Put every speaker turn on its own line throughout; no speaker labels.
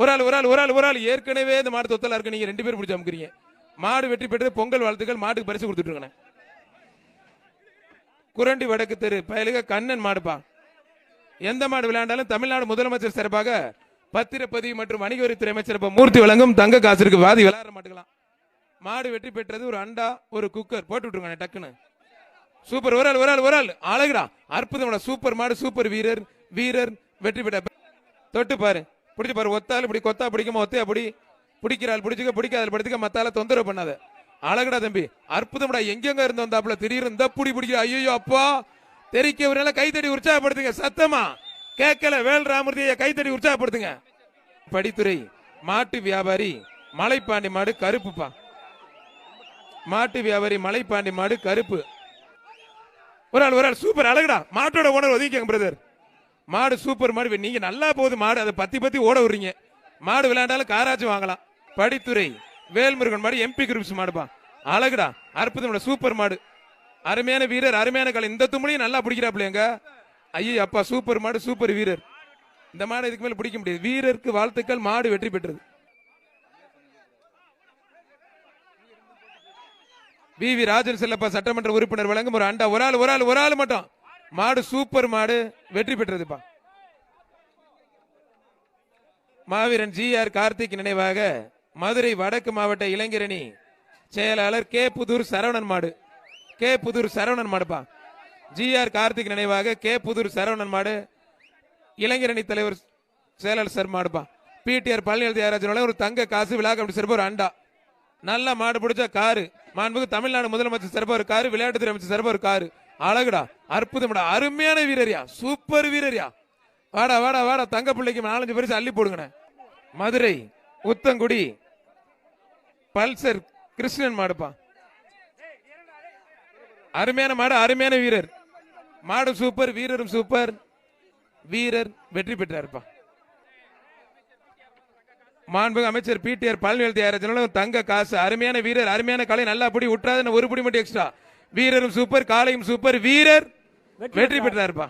ஒரு ஆள் ஒரு ஆள் ஒரு ஆள் ஒரு ஆள். ஏற்கனவே இந்த மாடு தொத்தலா இருக்கு. நீங்க ரெண்டு பேரும் பிடிச்சி அமுக்குறீங்க. மாடு வெற்றி பெற்றது பொங்கல் வாழ்த்துக்கள். மாட்டுக்கு பரிசு கொடுத்துட்டு குரண்டி வடக்கு தெரு. பயலுக கண்ணன் மாடுப்பா. எந்த மாடு விளையாண்டாலும் தமிழ்நாடு முதலமைச்சர் சிறப்பாக பத்திரப்பதிவு மற்றும் வணிக வரித்துறை அமைச்சர் மூர்த்தி வழங்கும் தங்க காசிற்கு வாதி விளையாட மாட்டுக்கலாம் மாடு வெற்றி பெற்றது ஒரு அண்டா ஒரு குக்கர். போட்டு விட்டுருங்க டக்குன்னு. சூப்பர். ஒரு ஆள் ஒரு ஆள் ஒரு ஆள். அழகுடா. அற்புதமான சூப்பர் மாடு சூப்பர் வீரர் வீரர் வெற்றி பெற்ற தொட்டு பாரு. பிடிச்சி பாரு ஒத்தால் இப்படி கொத்தா பிடிக்குமா ஒத்தே பிடி? பிடிக்கிறாள் பிடிச்சிக்க பிடிக்காத படுத்துக்க மத்தால தொந்தரவு பண்ணாத. அழகுடா தம்பி அற்புதம்டா எங்கெங்க இருந்து வந்தாப்புல? திடீர்னு இந்த புடி பிடிக்கிற. ஐயோ அப்பா தெரிக்கவரால கைத்தடி உற்சாகப்படுத்துங்க சத்தமா. கேட்கல வேல் ராமூர்த்தியை கைத்தடி உற்சாகப்படுத்துங்க. படித்துறை மாட்டு வியாபாரி மலைப்பாண்டி மாடு கருப்புப்பா. மாட்டு வியாபாரி மலைப்பாண்டி மாடு கருப்பு. ஒரு ஆள் ஒரு ஆள் சூப்பர் அழகுடா. மாட்டோட ஓனர் ஒதுக்கிங்க பிரதர் மாடு சூப்பர் மாடு. நீங்க நல்லா போகுது மாடு. அதை பத்தி பத்தி ஓட விடுறீங்க. மாடு விளையாண்டாலும் காராச்சும் வாங்கலாம். படித்துறை வேல்முருகன் மாடு எம்பி குரூப்ஸ் மாடுப்பா. அழகுடா. அற்புதம் சூப்பர் மாடு. அருமையான வீரர் அருமையான கலை இந்த தும்பளையும் நல்லா பிடிக்கிறாப்லையங்க ஐயோ அப்பா சூப்பர் மாடு சூப்பர் வீரர். இந்த மாடு இதுக்கு மேல பிடிக்க முடியாது. வீரருக்கு வாழ்த்துக்கள் மாடு வெற்றி பெற்றது. வி. வி. ராஜன் செல்லப்பா சட்டமன்ற உறுப்பினர் வழங்கும் ஒரு அண்டா. ஒரு ஆள் ஒரு ஆள் ஒரு ஆள் மட்டும். மாடு சூப்பர் மாடு வெற்றி பெற்றதுப்பா. மாவீரன் ஜி ஆர் கார்த்திக் நினைவாக மதுரை வடக்கு மாவட்ட இளைஞரணி செயலாளர் கே புதூர் சரவணன் மாடு. கே புதூர் சரவணன் மாடுப்பா. ஜி ஆர் கார்த்திக் நினைவாக கே புதூர் சரவணன் மாடு. இளைஞரணி தலைவர் செயலாளர் சார் மாடுப்பா. பிடிஆர் பழனி தியாகராஜன் ஒரு தங்க காசு விழா அப்படி சிறப்பு ஒரு அண்டா. நல்ல மாடு பிடிச்ச காரு. மாண்புக்கு தமிழ்நாடு முதலமைச்சர் சிறப்பா ஒரு காரு விளையாட்டுத்துறை அமைச்சர் சிறப்பா ஒரு காரு. அழகுடா அற்புதம்டா. அருமையான வீரரியா. சூப்பர் வீரரியா. வாடா வாடா வாடா. தங்க பிள்ளைக்கு நாலஞ்சு பரிசு அள்ளி போடுங்கண்ணே. மதுரை உத்தங்குடி பல்சர் கிருஷ்ணன் மாடுப்பா. அருமையான மாடு அருமையான வீரர். மாடு சூப்பர் வீரரும் சூப்பர். வீரர் வெற்றி பெற்றாருப்பா. மாண்புக அமைச்சர் பிடிஆர் பழனிவேல் தியாகராஜன் தங்க காசு அருமையான வீரர் அருமையான கலை நல்லா பிடி விட்டுறாதுன்னு ஒரு பிடி மட்டும் எக்ஸ்ட்ரா வீரரும் சூப்பர் காலையும் சூப்பர் வீரர் வெற்றி பெற்றாருப்பா.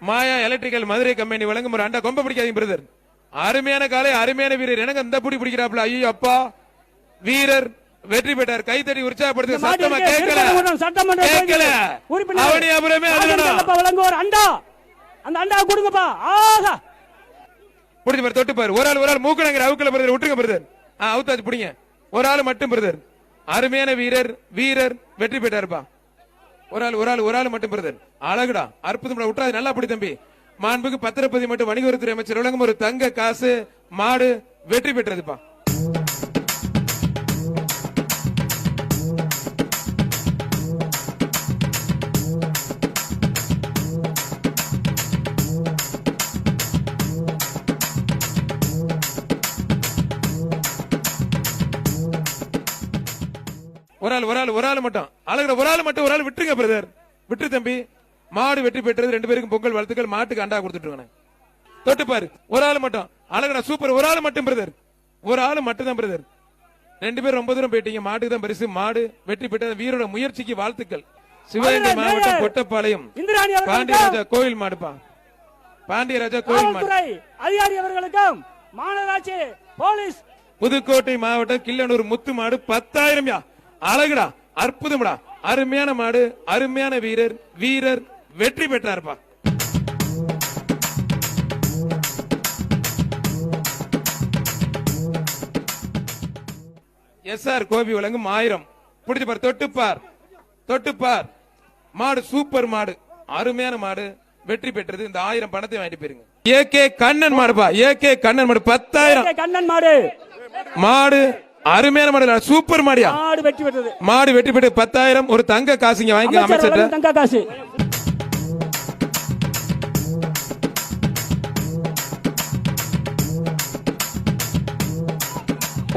மாயா எலக்ட்ரிக்கல் மதுரை கம்பெனி வழங்கும் ஒரு அண்டா கொம்ப பிடிக்காதீங்க பிரதர் அருமையான காலை அருமையான வீரர். எனக்கு அந்த புடி பிடிக்கிறாப்ல ஐயோ அப்பா வீரர். வெற்றி பெற்றார். கைத்தடி உற்சாகப்படுத்து சத்தமா கேட்கல.
சட்டமன்ற
கேட்கல.
தொகுதி உறுப்பினர்
அவனி அப்புறமே
ராஜன்
அதுடா
செல்லப்பா வழங்குவோர். அண்டா. அந்த அண்டா கொடுங்கப்பா. ஆஹா.
புடிச்சு பாரு தொட்டு பாரு. ஒரு ஆள் ஒரு ஆள். மூக்கணங்கிற அவுக்கல பிரதர் விட்டுருங்க பிரதர். அவுத்தாச்சு பிடிங்க. ஒரு ஆள் மட்டும் பிரதர். அருமையான வீரர் வீரர் வெற்றி பெற்றாருப்பா. ஒரு ஆள் ஒரு ஆள் ஒரு ஆள் மட்டும் பிரதர். அழகுடா அற்புதம் விட்டுறாது நல்லா பிடி தம்பி. மாண்புக்கு பத்திரப்பதி மற்றும் வணிகவரித்துறை அமைச்சர். வழங்கும் ஒரு தங்க காசு மாடு வெற்றி பெற்றதுப்பா. ஆள் ஒரு ஆள் ஒரு ஆள் மட்டும். அழகுற ஒரு ஆள் மட்டும் ஒரு ஆள் விட்டுருங்க பிரதர் விட்டு தம்பி. மாடு வெற்றி பெற்றது ரெண்டு பேருக்கும் பொங்கல் வாழ்த்துக்கள். மாட்டுக்கு அண்டா கொடுத்துட்டு இருக்கேன் தொட்டு பாரு. ஒரு ஆள் மட்டும். அழகுடா சூப்பர் ஒரு ஆள் மட்டும் பிரதர் ஒரு ஆள் மட்டும் தான் பிரதர் ரெண்டு பேரும் ரொம்ப தூரம் போயிட்டீங்க. மாட்டுக்கு தான் பரிசு. மாடு வெற்றி பெற்ற வீரோட முயற்சிக்கு வாழ்த்துக்கள். சிவகங்கை மாவட்டம் கொட்டப்பாளையம். பாண்டியராஜா கோயில் மாடுப்பா. பாண்டியராஜா கோயில் மாடு.
அதிகாரி அவர்களுக்கும் மாநகராட்சி போலீஸ்
புதுக்கோட்டை மாவட்டம் கிள்ளனூர் முத்து மாடு பத்தாயிரம் யா. அழகுடா அற்புதம்டா. அருமையான மாடு அருமையான வீரர் வீரர் வெற்றி பெற்றார்ப்பா. எஸ் ஆர் கோபி வழங்கும் ஆயிரம். பிடிச்சு பார் தொட்டுப்பார் தொட்டுப்பார். மாடு சூப்பர் மாடு. அருமையான மாடு வெற்றி பெற்றது. இந்த ஆயிரம் பணத்தை வாங்கிட்டு போயிருங்க. ஏ கே கண்ணன் மாடுப்பா ஏ கே கண்ணன் மாடு பத்தாயிரம்.
கண்ணன் மாடு.
மாடு அருமையான மாடு சூப்பர் மாடியா.
மாடு வெற்றி பெற்றது
மாடு வெற்றி பெற்று பத்தாயிரம் ஒரு தங்க காசுங்க வாங்கிக்க
அமைச்சர் தங்க காசு.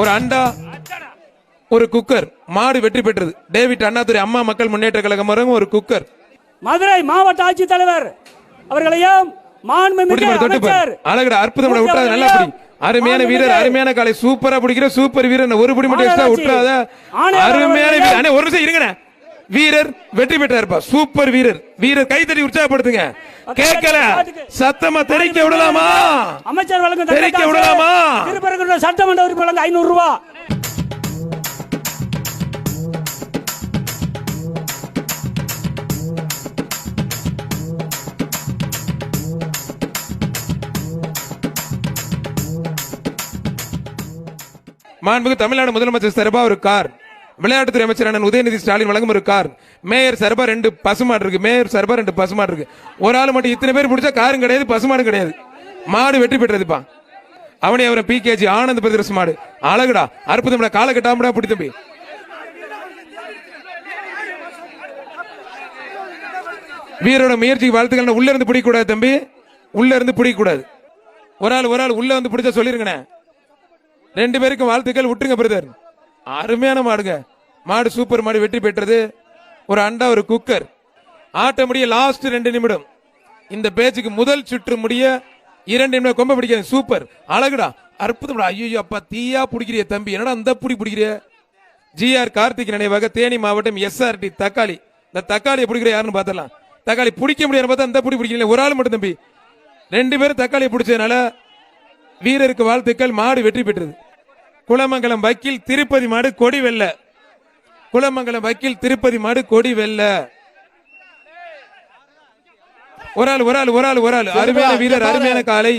ஒரு அண்டா ஒரு குக்கர் மாடு வெற்றி பெற்றது. டேவிட் அண்ணாதுரை அம்மா மக்கள் முன்னேற்ற கழகம் வரும் ஒரு குக்கர்.
மதுரை மாவட்ட ஆட்சித்தலைவர் அவர்களையும் மாண்புமிகு. அமைச்சர்
அழகுடா அற்புதம் விட்டாது நல்லா அருமையான வீரர் அருமையான காலை. சூப்பரா பிடிக்கிற சூப்பர் வீரர் ஒரு படி மட்டும் எக்ஸ்ட்ரா. விட்டுறாத. அருமையான. வீரர். அண்ணே, ஒரு நிமிஷம் இருங்கண்ணே. வீரர் வெற்றி பெற்றாருப்பா. சூப்பர் வீரர். வீரர் கைத்தட்டி உற்சாகப்படுத்துங்க. கேட்கல. சத்தமா தெரிக்க விடலாமா?
அமைச்சர்
தெரிக்க. விடலாமா?
சட்டமன்ற உறுப்பினர் ஐநூறு ரூபாய்
மாண்புக்கு தமிழ்நாடு முதலமைச்சர் சார்பா ஒரு கார். விளையாட்டுத்துறை அமைச்சர் அண்ணன் உதயநிதி ஸ்டாலின் வழங்கும் ஒரு கார். மேயர் சார்பா ரெண்டு பசுமாடு இருக்கு. மேயர் சார்பா ரெண்டு பசுமாடு இருக்கு. ஒரு ஆள் மட்டும் இத்தனை பேர் பிடிச்சா காரும் கிடையாது பசுமாடும் கிடையாது. மாடு வெற்றி பெற்றதுப்பா. அவனே அவரை பிகேஜி ஆனந்த் பிரதர்ஸ் மாடு. அழகுடா. அற்புதம்டா கால கட்டாமடா பிடி தம்பி. வீரோட முயற்சிக்கு வாழ்த்துக்கள் உள்ள இருந்து பிடிக்கூடாது தம்பி. உள்ள இருந்து பிடிக்கூடாது ஒரு ஆள் ஒரு ஆள் உள்ள வந்து பிடிச்சா சொல்லிருங்கண்ணே. ரெண்டு பேருக்கும் வாழ்த்துக்கள். விட்டுருங்க பிரதர் அருமையான மாடுங்க. மாடு சூப்பர் மாடு வெற்றி பெற்றது. ஒரு அண்டா ஒரு குக்கர். ஆட்ட முடிய லாஸ்ட் ரெண்டு நிமிடம். இந்த பேச்சுக்கு முதல் சுற்று முடிய இரண்டு நிமிடம். கொம்ப பிடிக்காது சூப்பர் அழகுடா. அற்புதம்டா. ஐயோ அப்பா தீயா பிடிக்கிறிய தம்பி. என்னடா அந்த புடி பிடிக்கிறிய? ஜிஆர் கார்த்திக் நினைவாக தேனி மாவட்டம் எஸ்ஆர்டி தக்காளி. இந்த தக்காளியை பிடிக்கிற யாருன்னு பார்த்தலாம் தக்காளி பிடிக்க முடியாது பார்த்தா அந்த புடி பிடிக்கல ஒரு ஆள் மட்டும் தம்பி. ரெண்டு பேரும் தக்காளியை பிடிச்சதுனால வீரருக்கு வாழ்த்துக்கள். மாடு வெற்றி பெற்றது. குளமங்கலம் வக்கீல் திருப்பதி மாடு கொடி வெல்ல. குளமங்கலம் வக்கீல் திருப்பதி மாடு கொடி வெல்ல. ஒரு ஆள் ஒரு ஆள் ஒரு ஆள் ஒரு ஆள். அருமையான வீரர் அருமையான காலை.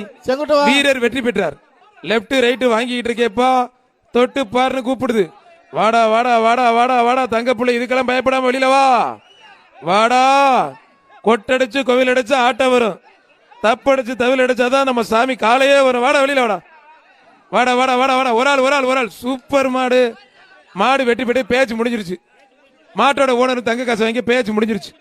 வீரர் வெற்றி பெற்றார். லெப்ட் ரைட் வாங்கிட்டு இருக்கேப்பா. தொட்டு பாருன்னு கூப்பிடுது. வாடா வாடா வாடா வாடா வாடா தங்க புள்ளை இதுக்கெல்லாம் பயப்படாம வெளியில வா. வாடா. கொட்டடிச்சு கோவில் அடிச்சு ஆட்டம் வரும். தப்படிச்சு தவில் அடிச்சாதான் நம்ம சாமி காலையே வரும் வாடா வெளியில வாடா. வாடா வாடா வாடா வாடா. ஒரு ஆள் ஒரு ஆள் ஒரு ஆள். சூப்பர் மாடு. மாடு வெட்டி வெட்டி பேச்சு முடிஞ்சிருச்சு. மாட்டோட ஓனர் தங்க காசு வாங்கி பேச்சு முடிஞ்சிருச்சு.